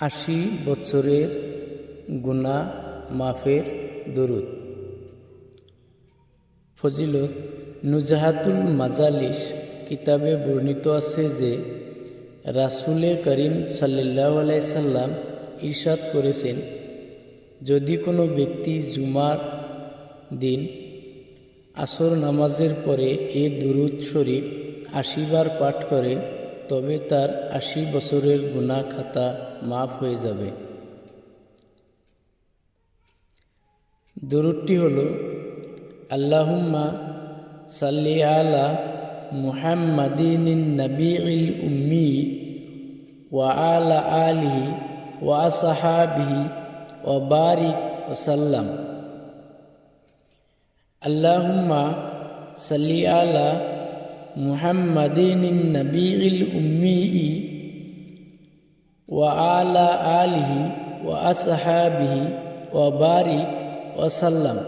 আশি বছরের গুণা মাফের দরুদ। ফজিলত, নুজাহাতুল মাজালিস কিতাবে বর্ণিত আছে যে, রাসুলে করিম সাল্লাহ সাল্লাম ইরশাদ করেছেন, যদি কোনো ব্যক্তি জুমার দিন আসর নামাজের পরে এ দুরুদ শরীফ আশিবার পাঠ করে তবে তার আশি বছরের গুণা খাতা মাফ হয়ে যাবে। দরুদটি হল, আল্লাহুম্মা সাল্লি আলা মুহাম্মাদিন নবীল উম্মি ওয়া আলা আলিহি ওয়া সাহাবিহি ওয়া বারিক ওসাল্লাম আল্লাহুম্মা সাল্লি আলা মুহাম্মাদিন নবীল উম্মি ওয়া আলা আলিহি ওয়া আসহাবিহি ওয়া বারিক ওসাল্লাম